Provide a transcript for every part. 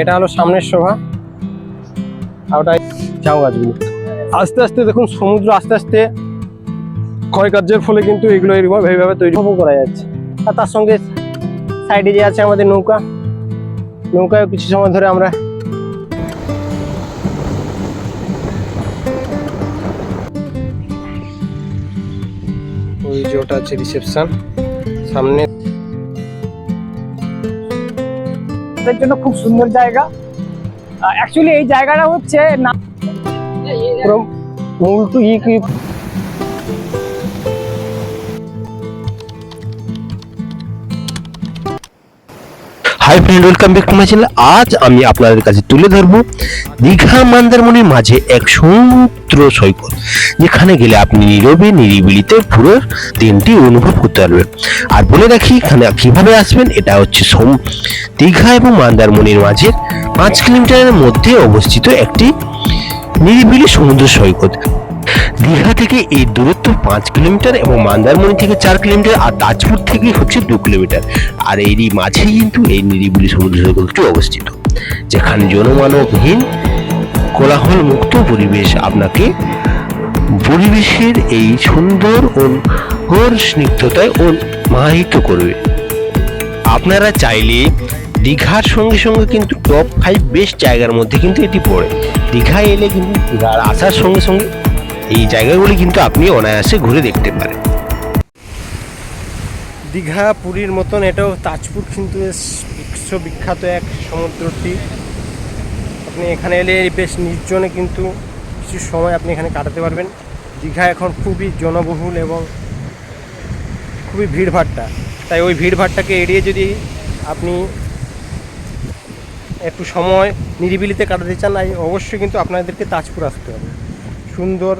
এটা হলো সামনের শোভা। আর ওটা গাছগুলো আস্তে আস্তে দেখুন, সমুদ্র আস্তে আস্তে ক্ষয়কার্যের ফলে কিন্তু এগুলো এইভাবে তৈরি করা যাচ্ছে। আর তার সঙ্গে সাইডে যে আছে আমাদের নৌকা নৌকায় কিছু সময় ধরে আমরা ওই যে ওটা আছে রিসেপশন সামনে তাদের জন্য খুব সুন্দর জায়গা। অ্যাকচুয়ালি এই জায়গাটা হচ্ছে না পুরো মূল টু ই কি hi friend welcome back to my channel আজ আমি আপনাদের কাছে তুলে ধরবো দীঘা মন্দারমণির মাঝে এক সমুদ্র সৈকত। যেখানে গেলে আপনি নীরবে, নিরিবিলিতে পুরো দিনটি অনুভব করতে পারবেন। আর বলে রাখি, এখানে কীভাবে আসবেন, এটা হচ্ছে সোম। দীঘা এবং মন্দারমণির মাঝে পাঁচ কিলোমিটারের মধ্যে অবস্থিত একটি নিরিবিলি সমুদ্র সৈকত। দীঘা থেকে এই দূরত্ব পাঁচ কিলোমিটার এবং মন্দারমণি থেকে চার কিলোমিটার, আর তাজপুর থেকে হচ্ছে দু কিলোমিটার। আর এরই মাঝেই কিন্তু এই নিরিবিলি সমুদ্র সৈকতটি অবস্থিত, যেখানে জনমানবহীন কোলাহল মুক্ত পরিবেশ আপনাকে পরিবেশের এই সুন্দর ও ঘোর স্নিগ্ধতায় ও মাহিত করবে। আপনারা চাইলে দীঘার সঙ্গে সঙ্গে কিন্তু টপ ফাইভ বেস্ট জায়গার মধ্যে কিন্তু এটি পড়ে। দীঘায় এলে কিন্তু দীঘার আসার সঙ্গে সঙ্গে এই জায়গাগুলি কিন্তু আপনি অনায়াসে ঘুরে দেখতে পারেন। দীঘা, পুরীর মতন এটাও তাজপুর কিন্তু বেশ বিশ্ববিখ্যাত এক সমুদ্রটি। আপনি এখানে এলে বেশ নির্জনে কিন্তু কিছু সময় আপনি এখানে কাটাতে পারবেন। দীঘা এখন খুবই জনবহুল এবং খুবই ভিড়ভাট্টা তাই ওই ভিড়ভাট্টাকে এড়িয়ে যদি আপনি একটু সময় নিরিবিলিতে কাটাতে চান, তাই অবশ্যই কিন্তু আপনাদেরকে তাজপুর আসতে হবে। সুন্দর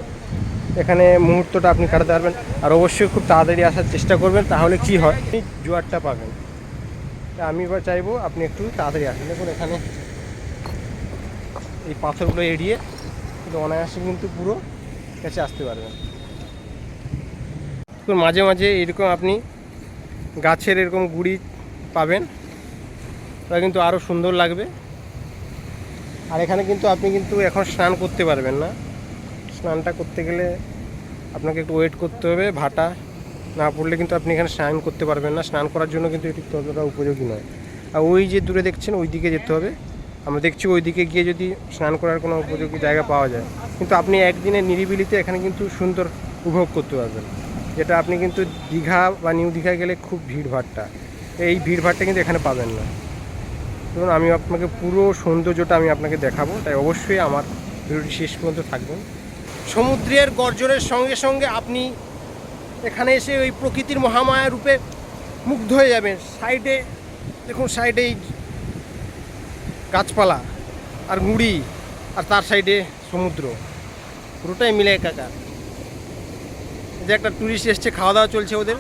এখানে মুহূর্তটা আপনি কাটাতে পারবেন। আর অবশ্যই খুব তাড়াতাড়ি আসার চেষ্টা করবেন, তাহলে কি হয়? আপনি জোয়ারটা পাবেন। তা আমি এবার চাইব আপনি একটু তাড়াতাড়ি আসেন। দেখুন এখানে এই পাথরগুলো এড়িয়ে কিন্তু অনায়াসে কিন্তু পুরো কাছে আসতে পারবেন। তো মাঝে মাঝে এরকম আপনি গাছের এরকম গুড়ি পাবেন। ওটা কিন্তু আরও সুন্দর লাগবে। আর এখানে কিন্তু আপনি কিন্তু এখন স্নান করতে পারবেন না। স্নানটা করতে গেলে আপনাকে একটু ওয়েট করতে হবে, ভাটা না পড়লে কিন্তু আপনি এখানে স্নান করতে পারবেন না। স্নান করার জন্য কিন্তু এটি ততটা উপযোগী নয়। আর ওই যে দূরে দেখছেন ওই দিকে যেতে হবে। আমরা দেখছি ওই দিকে গিয়ে যদি স্নান করার কোনো উপযোগী জায়গা পাওয়া যায়। কিন্তু আপনি একদিনে নিরিবিলিতে এখানে কিন্তু সুন্দর উপভোগ করতে পারবেন। যেটা আপনি কিন্তু দীঘা বা নিউ দীঘা গেলে খুব ভিড় ভাট্টা এই ভিড় ভাট্টা কিন্তু এখানে পাবেন না। ধরুন আমি আপনাকে পুরো সৌন্দর্যটা আমি আপনাকে দেখাবো, তাই অবশ্যই আমার ভিডিওটি শেষ পর্যন্ত থাকবেন। সমুদ্রের গর্জনের সঙ্গে সঙ্গে আপনি এখানে এসে ওই প্রকৃতির মহামায়া রূপে মুগ্ধ হয়ে যাবেন। সাইডে, দেখুন সাইডে গাছপালা আর গুঁড়ি আর তার সাইডে সমুদ্র। পুরোটাই মিলে একাকার। যে একটা ট্যুরিস্ট এসছে খাওয়া দাওয়া চলছে ওদের।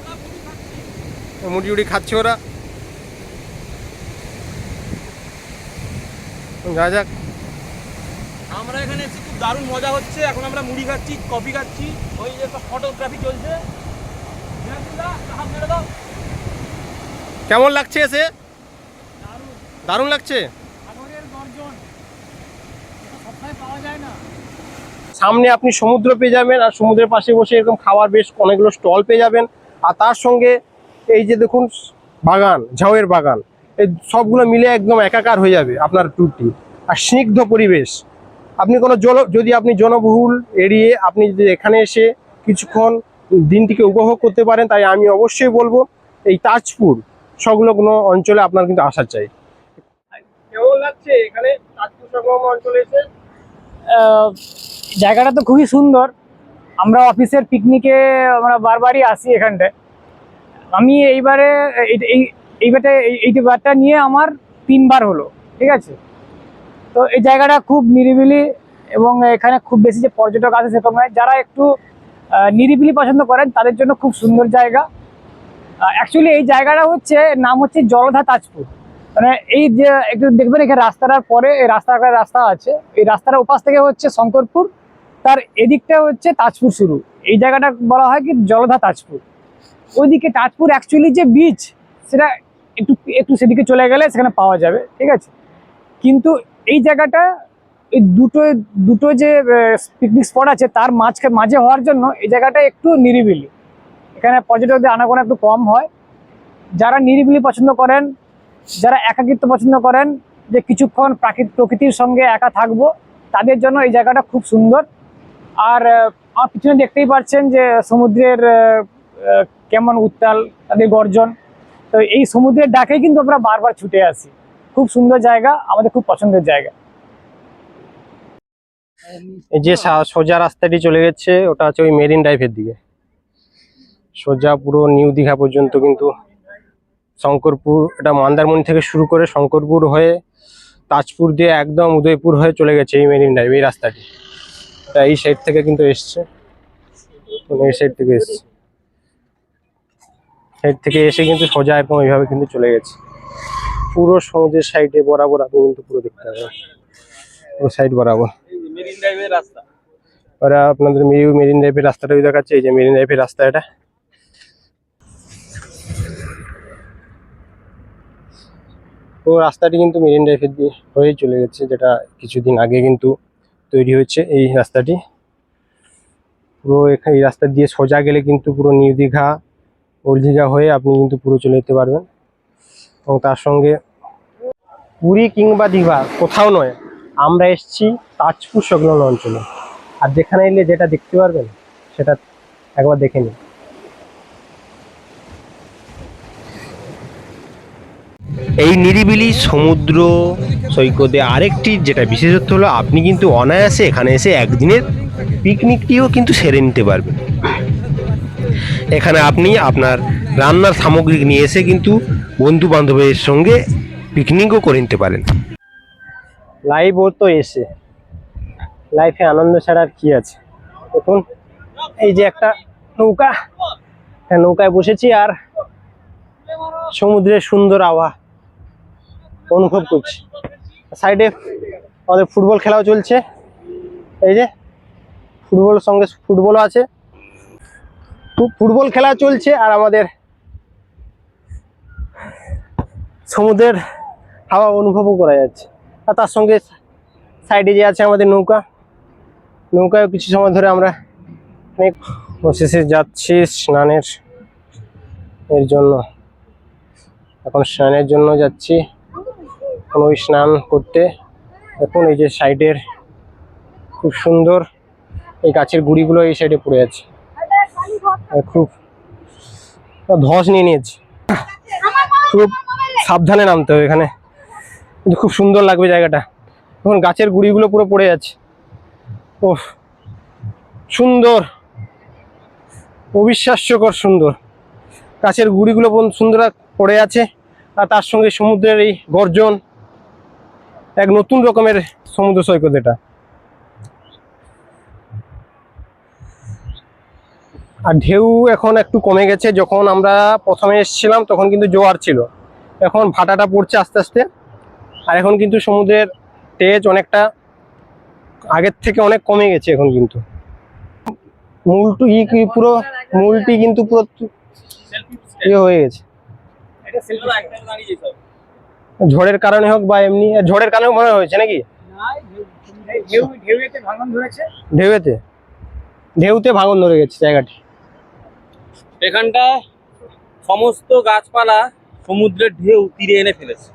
মুড়ি উড়ি খাচ্ছে ওরা। যা যাক। আমরা এখানে এসে খুব দারুণ মজা হচ্ছে। এখন আমরা মুড়ি খাচ্ছি কফি খাচ্ছি। ওই যে ফটোগ্রাফি চলছে। কেমন লাগছে এসে? দারুণ লাগছে সাগরের গর্জন এটা সবসময় পাওয়া যায় না সামনে আপনি সমুদ্র পেয়ে যাবেন আর সমুদ্রের পাশে বসে এরকম খাওয়ার বেশ অনেকগুলো স্টল পেয়ে যাবেন। আর তার সঙ্গে এই যে দেখুন, বাগান, ঝাউয়ের বাগান, এই সবগুলো মিলে একদম একাকার হয়ে যাবে আপনার ট্যুরটি। আর স্নিগ্ধ পরিবেশ, আপনি কোনো জল, যদি আপনি জনবহুল এড়িয়ে আপনি যদি এখানে এসে কিছুক্ষণ দিনটিকে উপভোগ করতে পারেন, তাই আমি অবশ্যই বলব, এই তাজপুর সংলগ্ন অঞ্চলে আপনার কিন্তু আসা চাই। কেমন লাগছে? এখানে তাজপুর সংলগ্ন অঞ্চলে এসে জায়গাটা তো খুবই সুন্দর। আমরা অফিসের পিকনিকে আমরা বারবারই আসি এখানটায়। আমি এইবারে এই- এই এইবারটা এই- এই বারটা নিয়ে আমার তিনবার হলো, ঠিক আছে? তো এই জায়গাটা খুব নিরিবিলি এবং এখানে খুব বেশি যে পর্যটক আছে সেরকম নয়। যারা একটু নিরিবিলি পছন্দ করেন, তাদের জন্য খুব সুন্দর জায়গা। অ্যাকচুয়ালি এই জায়গাটা হচ্ছে, নাম হচ্ছে জলধা তাজপুর। মানে এই যে একটু দেখবেন এখানে রাস্তাটার পরে, এই রাস্তার রাস্তা আছে। এই রাস্তার উপাস থেকে হচ্ছে শঙ্করপুর, তার এদিকটা হচ্ছে তাজপুর শুরু। এই জায়গাটা বলা হয় কি জলধা তাজপুর। ওইদিকে তাজপুর অ্যাকচুয়ালি যে বিচ সেটা একটু একটু সেদিকে চলে গেলে সেখানে পাওয়া যাবে, ঠিক আছে? কিন্তু এই জায়গাটা, এই দুটো দুটো যে পিকনিক স্পট আছে, তার মাঝখানে মাঝে হওয়ার জন্য এই জায়গাটা একটু নিরিবিলি। এখানে পর্যটকদের আনাগোনা একটু কম হয়। যারা নিরিবিলি পছন্দ করেন যারা একাকিত্ব পছন্দ করেন যে কিছুক্ষণ প্রাকৃতিক প্রকৃতির সঙ্গে একা থাকব, তাদের জন্য এই জায়গাটা খুব সুন্দর। আর আমার পিছনে দেখতেই পাচ্ছেন যে সমুদ্রের কেমন উত্তাল, তাদের গর্জন। তো এই সমুদ্রের ডাকে কিন্তু আমরা বারবার ছুটে আসি। খুব সুন্দর জায়গা, আমাদের খুব পছন্দের জায়গা। যে সোজা রাস্তাটি চলে গেছে, ওটা হচ্ছে ওই মেরিন ড্রাইভের দিকে। সোজা পুরো নিউ দীঘা পর্যন্ত কিন্তু শঙ্করপুর এটা মন্দারমণি থেকে শুরু করে শঙ্করপুর হয়ে তাজপুর দিয়ে একদম উদয়পুর হয়ে চলে গেছে এই মেরিন ড্রাইভ এই রাস্তাটি। তা এই সাইড থেকে কিন্তু এসছে। মানে এই সাইড থেকে এসছে। সাইড থেকে এসে কিন্তু সোজা এরকম এইভাবে কিন্তু চলে গেছে। পুরো সমুদ্রের সাইডে বরাবর আপনি কিন্তু পুরো দেখতে পাবেন। পুরো সাইড বরাবর। মেরিন ড্রাইভের রাস্তা। ওরা আপনাদের মেরিন মেরিন ড্রাইভের রাস্তাটা দেখাচ্ছে। এই যে মেরিন ড্রাইভের রাস্তা এটা। ও রাস্তাটি কিন্তু মেরিন ড্রাইভের দিয়ে হয়ে চলে গেছে, যেটা কিছুদিন আগে কিন্তু তৈরি হয়েছে এই রাস্তাটি। পুরো এখানে এই রাস্তা দিয়ে সোজা গেলে কিন্তু পুরো নিউ দীঘা, ওল্ড দীঘা হয়ে আপনি কিন্তু পুরো চলে যেতে পারবেন। এবং তার সঙ্গে পুরী কিংবা দীঘা কোথাও নয়, আমরা এসেছি তাজপুর সংলগ্ন অঞ্চলে। আর যেখানে এলে যেটা দেখতে পারবেন, সেটা একবার দেখে নিন। এই নিরিবিলি সমুদ্র সৈকতে আরেকটি যেটা বিশেষত্ব হলো, আপনি কিন্তু অনায়াসে এখানে এসে একদিনের পিকনিকটিও কিন্তু সেরে নিতে পারবেন। এখানে আপনি আপনার রান্নার সামগ্রী নিয়ে এসে কিন্তু বন্ধু বান্ধবের সঙ্গে পিকনিকও করে নিতে পারেন। লাইভ তো এসে। লাইফে আনন্দ ছাড়া আর কি আছে? দেখুন, এই যে একটা নৌকা। হ্যাঁ নৌকায় বসেছি আর সমুদ্রের সুন্দর আওয়া অনুভব করছি। সাইডে আমাদের ফুটবল খেলাও চলছে। এই যে ফুটবল সঙ্গে ফুটবলও আছে। ফুটবল খেলা চলছে আর আমাদের সমুদ্রের হাওয়া অনুভবও করা যাচ্ছে। আর তার সঙ্গে সাইডে যে আছে আমাদের নৌকা, নৌকায় কিছু সময় ধরে আমরা অনেক অবশেষে যাচ্ছি স্নানের এর জন্য। এখন স্নানের জন্য যাচ্ছি। ওই স্নান করতে। এখন এই যে সাইডের খুব সুন্দর এই গাছের গুড়িগুলো এই সাইডে পড়ে আছে। খুব ধস নিয়ে নিয়েছে। খুব সাবধানে নামতে হবে এখানে। কিন্তু খুব সুন্দর লাগবে জায়গাটা। এখন গাছের গুড়িগুলো পুরো পড়ে যাচ্ছে ও সুন্দর। অবিশ্বাস্যকর সুন্দর। গাছের গুড়িগুলো সুন্দর পড়ে আছে। আর তার সঙ্গে সমুদ্রের এই গর্জন। এক নতুন রকমের সমুদ্র সৈকত এটা। আর ঢেউ এখন একটু কমে গেছে, যখন আমরা প্রথমে এসেছিলাম তখন কিন্তু জোয়ার ছিল। এখন ভাটাটা পড়ছে আস্তে আস্তে, আর এখন কিন্তু সমুদ্রের তেজ অনেকটা আগের থেকে অনেক কমে গেছে এখন কিন্তু। মূলটু ই কি পুরো, মূলটি কিন্তু পুরো ইয়ে হয়ে গেছে। ঝড়ের কারণে হোক বা এমনি ঝড়ের কারণে মনে হয়েছে নাকি? ভাঙন ধরেছে। ঢেউতে ঢেউতে ভাঙন ধরে গেছে জায়গাটি। এখানটা সমস্ত গাছপালা সমুদ্রের ঢেউ তীরে এনে ফেলেছে।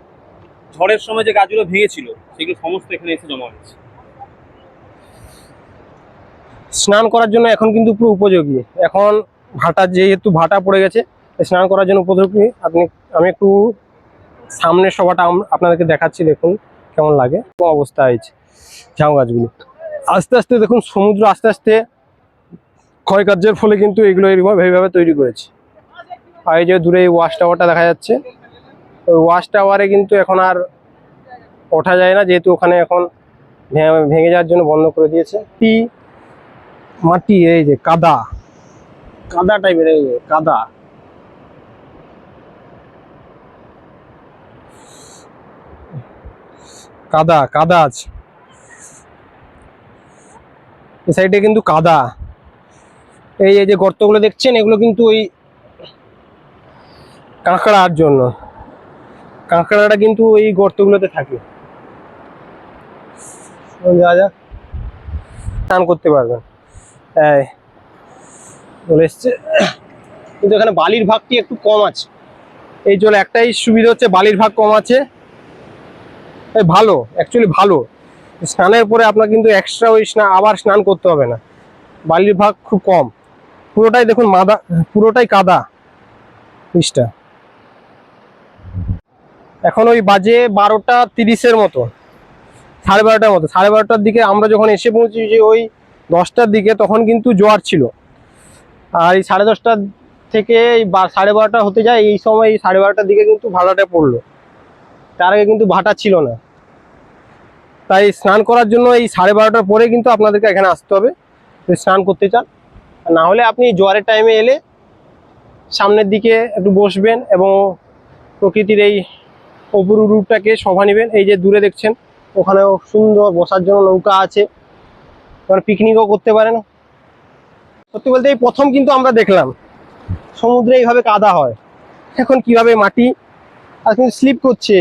ঝড়ের সময় যে গাছগুলো ভেঙেছিল সেগুলো সমস্ত এখানে এসে জমা হয়েছে। স্নান করার জন্য এখন কিন্তু পুরো উপযোগী। এখন ভাটা যেহেতু ভাটা পড়ে গেছে স্নান করার জন্য উপযোগী আপনি আমি একটু সামনের আম- আপনাদেরকে দেখাচ্ছি, দেখুন কেমন লাগে। কোন অবস্থা হয়েছে ঝাউ গাছগুলো। আস্তে আস্তে দেখুন, সমুদ্র আস্তে আস্তে ক্ষয়কার্যের ফলে কিন্তু এগুলো এইভাবে তৈরি করেছে। আর এই যে দূরে এই ওয়াশ টাওয়ারটা দেখা যাচ্ছে। ওই ওয়াশ টাওয়ারে কিন্তু এখন আর ওঠা যায় না, যেহেতু ওখানে এখন ভেঙে যাওয়ার জন্য বন্ধ করে দিয়েছে। কি মাটি, এই যে কাদা। কাদা টাইপের এই যে কাদা। কাদা কাদা আছে এই সাইডে কিন্তু কাদা। এই যে গর্তগুলো দেখছেন, এগুলো কিন্তু ওই কাঁকড়ার জন্য। কাঁকড়াটা কিন্তু ওই গর্তগুলোতে থাকে। যাওয়া যাক। স্নান করতে পারবেন। এই, চলে এসছে। কিন্তু এখানে বালির ভাগটি একটু কম আছে। এই জন্য একটাই সুবিধা হচ্ছে, বালির ভাগ কম আছে। ভালো অ্যাকচুয়ালি ভালো। স্নানের পরে আপনার কিন্তু এক্সট্রা ওই স্নান আবার স্নান করতে হবে না। বালির ভাগ খুব কম। পুরোটাই দেখুন মাদা পুরোটাই কাদা। পিসটা এখন ওই বাজে বারোটা তিরিশের মতো। সাড়ে বারোটার মতো। সাড়ে বারোটার দিকে আমরা যখন এসে পৌঁছেছি ওই দশটার দিকে, তখন কিন্তু জোয়ার ছিল। আর এই সাড়ে দশটার থেকে সাড়ে বারোটা হতে যায়, এই সময় এই সাড়ে বারোটার দিকে কিন্তু ভাটাটা পড়ল। তার আগে কিন্তু ভাটা ছিল না। তাই স্নান করার জন্য এই সাড়ে বারোটার পরে কিন্তু আপনাদেরকে এখানে আসতে হবে। স্নান করতে চান। না হলে আপনি জোয়ারের টাইমে এলে সামনের দিকে একটু বসবেন এবং প্রকৃতির এই অপরূপ রূপটাকে শোভা নেবেন। এই যে দূরে দেখছেন, ওখানেও সুন্দর বসার জন্য নৌকা আছে। এবার পিকনিকও করতে পারেন। সত্যি বলতে এই প্রথম কিন্তু আমরা দেখলাম। সমুদ্রে এইভাবে কাদা হয়। এখন কীভাবে মাটি আর কিন্তু স্লিপ করছে।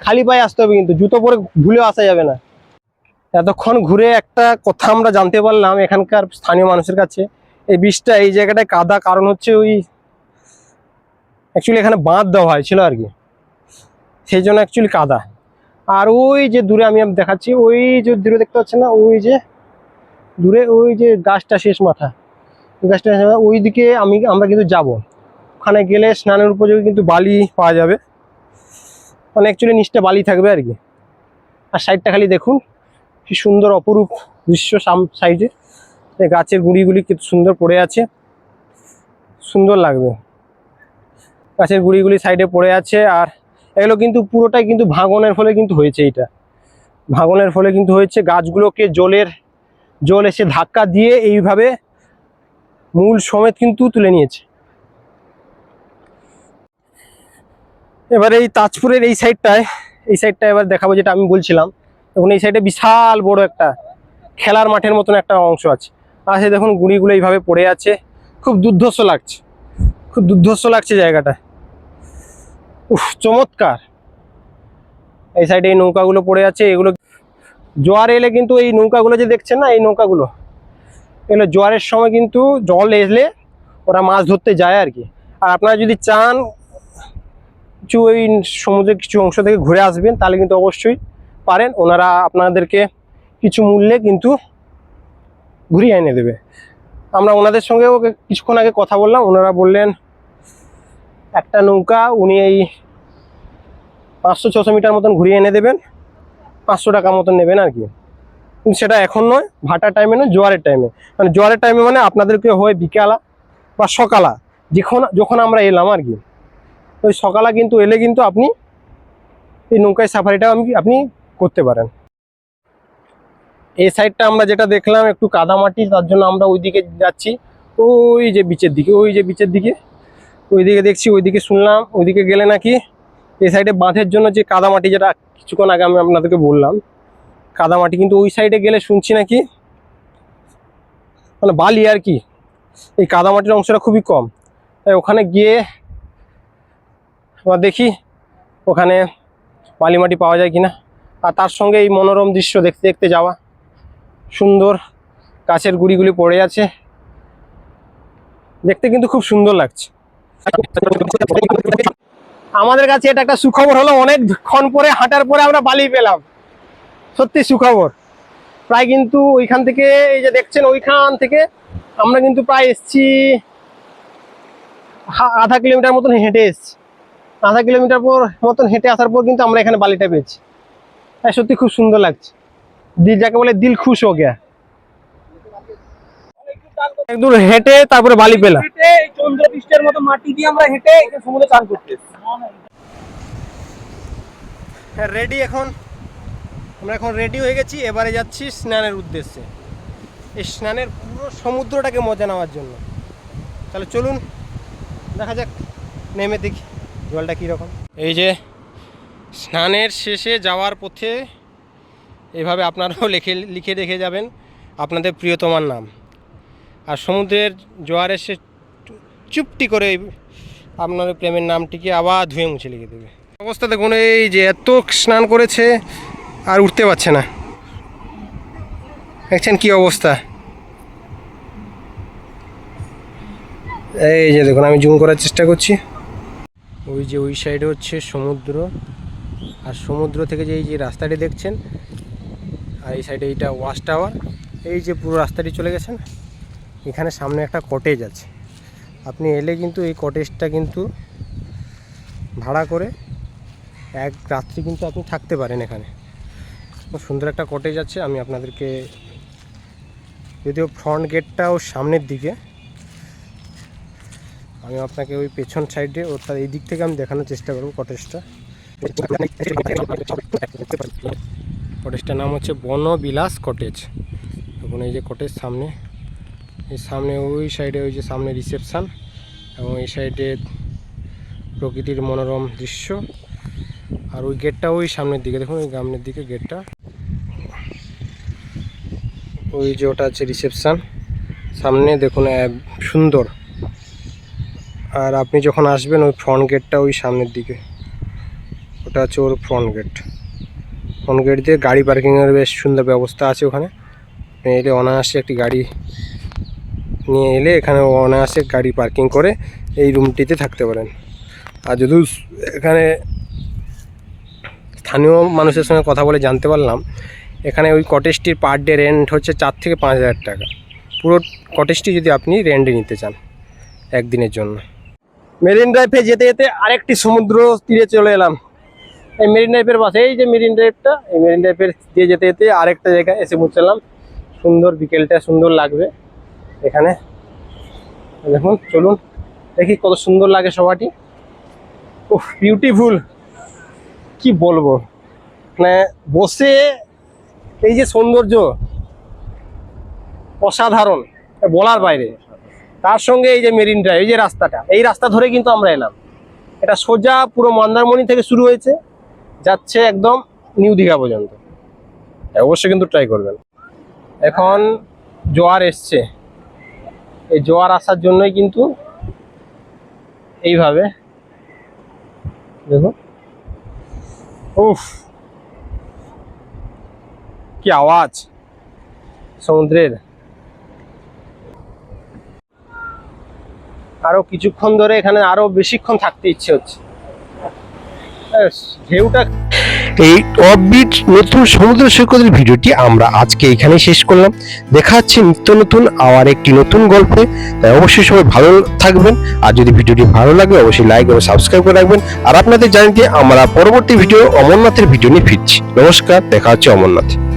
খালি পায়ে আসতে হবে কিন্তু, জুতো পরে ভুলেও আসা যাবে না। এতক্ষণ ঘুরে একটা কথা আমরা জানতে পারলাম এখানকার স্থানীয় মানুষের কাছে। এই বীজটা এই জায়গাটায় কাদা, কারণ হচ্ছে ওই অ্যাকচুয়ালি এখানে বাঁধ দেওয়া হয়েছিল আর কি। সেই জন্য অ্যাকচুয়ালি কাদা। আর ওই যে দূরে আমি দেখাচ্ছি, ওই যে দূরে দেখতে পাচ্ছেন না, ওই যে দূরে ওই যে গাছটা শেষ মাথা। গাছটা ওই দিকে আমি আমরা কিন্তু যাব। ওখানে গেলে স্নানের উপযোগী কিন্তু বালি পাওয়া যাবে। মানে অ্যাকচুয়ালি নিচটা বালি থাকবে আর কি। আর সাইডটা খালি দেখুন, কি সুন্দর অপরূপ দৃশ্য সাম সাইডে গাছের গুঁড়িগুলি কি সুন্দর পড়ে আছে। সুন্দর লাগবে। গাছের গুঁড়িগুলি সাইডে পড়ে আছে আর এগুলো কিন্তু পুরোটাই কিন্তু ভাঙনের ফলে কিন্তু হয়েছে এটা ভাঙনের ফলে কিন্তু হয়েছে। গাছগুলোকে জলের, জল এসে ধাক্কা দিয়ে এইভাবে মূল সমেত কিন্তু তুলে নিয়েছে। এবার এই তাজপুরের এই সাইডটায়, এই সাইডটা এবার দেখাবো যেটা আমি বলছিলাম। দেখুন, এই সাইডে বিশাল বড় একটা খেলার মাঠের মতন একটা অংশ আছে। আর সে দেখুন, গুঁড়িগুলো এইভাবে পড়ে আছে। খুব দুর্ধর্ষ লাগছে। খুব দুর্ধর্ষ লাগছে জায়গাটা। উফ, চমৎকার। এই সাইডে এই নৌকাগুলো পড়ে আছে। এগুলো জোয়ার এলে কিন্তু এই নৌকাগুলো যে দেখছেন না, এই নৌকাগুলো? এগুলো জোয়ারের সময় কিন্তু জল এলে ওরা মাছ ধরতে যায় আর কি। আর আপনারা যদি চান কিছু ওই সমুদ্রের কিছু অংশ থেকে ঘুরে আসবেন, তাহলে কিন্তু অবশ্যই পারেন। ওনারা আপনাদেরকে কিছু মূল্যে কিন্তু ঘুরিয়ে এনে দেবে। আমরা ওনাদের সঙ্গেও কিছুক্ষণ আগে কথা বললাম, ওনারা বললেন, একটা নৌকা উনি এই পাঁচশো, ছশো মিটার মতন ঘুরিয়ে এনে দেবেন, পাঁচশো টাকা মতন নেবেন আর কি। কিন্তু সেটা এখন নয়, ভাটার টাইমে নয়, জোয়ারের টাইমে মানে জোয়ারের টাইমে মানে আপনাদেরকে হয় বিকালা বা সকালা, যখন যখন আমরা এলাম আর কি। ওই সকালে কিন্তু এলে কিন্তু আপনি এই নৌকায় সাফারিটা আপনি করতে পারেন। এই সাইডটা আমরা যেটা দেখলাম একটু কাদামাটি তার জন্য আমরা ওইদিকে যাচ্ছি। ওই যে বিচের দিকে, ওই যে বিচের দিকে। ওইদিকে দেখছি, ওইদিকে শুনলাম, ওইদিকে গেলে নাকি এই সাইডে বাঁধের জন্য যে কাদামাটি যেটা কিছুক্ষণ আগে আমি আপনাদেরকে বললাম কাদামাটি কিন্তু ওই সাইডে গেলে শুনছি নাকি? মানে বালি আর কি। এই কাদামাটির অংশটা খুবই কম। তাই ওখানে গিয়ে আবার দেখি ওখানে বালি মাটি পাওয়া যায় কিনা। আর তার সঙ্গে এই মনোরম দৃশ্য দেখতে দেখতে যাওয়া। সুন্দর গাছের গুড়িগুলি পড়ে আছে। দেখতে কিন্তু খুব সুন্দর লাগছে। আমাদের কাছে এটা একটা সুখবর হলো অনেকক্ষণ পরে, হাঁটার পরে আমরা বালি পেলাম। সত্যি সুখবর। প্রায় কিন্তু ওইখান থেকে, এই যে দেখছেন, ওইখান থেকে আমরা কিন্তু প্রায় এসছি আধা কিলোমিটার মতন হেঁটে এসছি। আধা কিলোমিটার পর মতন হেঁটে আসার পর কিন্তু আমরা এখানে বালিটা পেয়েছি। তাই সত্যি খুব সুন্দর লাগছে। দিল যাকে বলে দিল খুশ হো গিয়া। একদম হেঁটে তারপরে বালি পেলাম। চন্দ্রপৃষ্ঠের মতো মাটি দিয়ে আমরা হেঁটে এখানে সমুদ্রে চান করতে। রেডি এখন। আমরা এখন রেডি হয়ে গেছি এবারে যাচ্ছি স্নানের উদ্দেশ্যে। এই স্নানের পুরো সমুদ্রটাকে মজা নেওয়ার জন্য। তাহলে চলুন দেখা যাক নেমে দেখি। জলটা কীরকম? এই যে স্নানের শেষে যাওয়ার পথে এভাবে আপনারাও লিখে লিখে রেখে যাবেন আপনাদের প্রিয়তমার নাম। আর সমুদ্রের জোয়ার এসে চুপটি করে আপনার প্রেমের নামটিকে আবার ধুয়ে মুছে লিখে দেবে। অবস্থা দেখুন, এই যে এত স্নান করেছে আর উঠতে পারছে না। দেখছেন কি অবস্থা? এই যে দেখুন, আমি জুম করার চেষ্টা করছি। ওই যে ওই সাইডে হচ্ছে সমুদ্র। আর সমুদ্র থেকে যে এই যে রাস্তাটি দেখছেন, আর এই সাইডে এইটা ওয়াশ টাওয়ার এই যে পুরো রাস্তাটি চলে গেছেন এখানে সামনে একটা কটেজ আছে। আপনি এলে কিন্তু এই কটেজটা কিন্তু ভাড়া করে এক রাত্রি কিন্তু আপনি থাকতে পারেন এখানে। খুব সুন্দর একটা কটেজ আছে, আমি আপনাদেরকে যদিও ফ্রন্ট গেটটাও সামনের দিকে আমি আপনাকে ওই পেছন সাইডে অর্থাৎ এই দিক থেকে আমি দেখানোর চেষ্টা করব কটেজটা কটেজটার নাম হচ্ছে বনবিলাস কটেজ এখন এই যে কটেজ সামনে। এই সামনে ওই সাইডে ওই যে সামনে রিসেপশান এবং এই সাইডে প্রকৃতির মনোরম দৃশ্য। আর ওই গেটটা ওই সামনের দিকে, দেখুন, ওই সামনের দিকে গেটটা ওই যে ওটা আছে রিসেপশান সামনে দেখুন সুন্দর আর আপনি যখন আসবেন ওই ফ্রন্ট গেটটা ওই সামনের দিকে। ওটা হচ্ছে ওর ফ্রন্ট গেট ফ্রন্ট গেট দিয়ে গাড়ি পার্কিংয়ের বেশ সুন্দর ব্যবস্থা আছে ওখানে। আপনি এলে অনায়াসে একটি গাড়ি নিয়ে এলে এখানে অনায়াসে গাড়ি পার্কিং করে এই রুমটিতে থাকতে পারেন। আর যদি এখানে স্থানীয় মানুষের সঙ্গে কথা বলে জানতে পারলাম, এখানে ওই কটেজটির পার ডে রেন্ট হচ্ছে চার থেকে পাঁচ হাজার টাকা। পুরো কটেজটি যদি আপনি রেন্টে নিতে চান, একদিনের জন্য। মেরিন ড্রাইভে যেতে যেতে আরেকটি সমুদ্র তীরে চলে এলাম। এই মেরিন ড্রাইভের পাশে, এই যে মেরিন ড্রাইভটা, এই মেরিন ড্রাইভের দিয়ে যেতে যেতে আরেকটা জায়গায় এসে পৌঁছালাম। সুন্দর বিকেলটা, সুন্দর লাগবে এখানে। দেখুন, চলুন, দেখি কত সুন্দর লাগে সবাটি উফ বিউটিফুল কি বলব? মানে বসে এই যে সৌন্দর্য, অসাধারণ, বলার বাইরে। তার সঙ্গে এই যে মেরিন ড্রাইভ এই যে রাস্তাটা, এই রাস্তা ধরে কিন্তু আমরা এলাম। এটা সোজা পুরো মন্দারমণি থেকে শুরু হয়েছে, যাচ্ছে একদম নিউ দীঘা পর্যন্ত। অবশ্যই কিন্তু ট্রাই করবেন। এখন জোয়ার এসছে। এই জোয়ার আসার জন্যই কিন্তু এইভাবে, দেখুন। উফ! কি আওয়াজ। সমুদ্রের। আরও কিছুক্ষণ ধরে এখানে আরও বেশিক্ষণ থাকতে ইচ্ছে হচ্ছে। এই অফবিট নতুন সমুদ্র সৈকতের ভিডিওটি আমরা আজকে এখানে শেষ করলাম। দেখা হচ্ছে নিত্য নতুন আবার একটি নতুন গল্পে। তাই অবশ্যই সবাই ভালো থাকবেন। আর যদি ভিডিওটি ভালো লাগে, অবশ্যই লাইক এবং সাবস্ক্রাইব করে রাখবেন। আর আপনাদের জানিয়ে আমরা পরবর্তী ভিডিও অমরনাথের ভিডিও নিয়ে ফিরছি। নমস্কার, দেখা হচ্ছে অমরনাথ।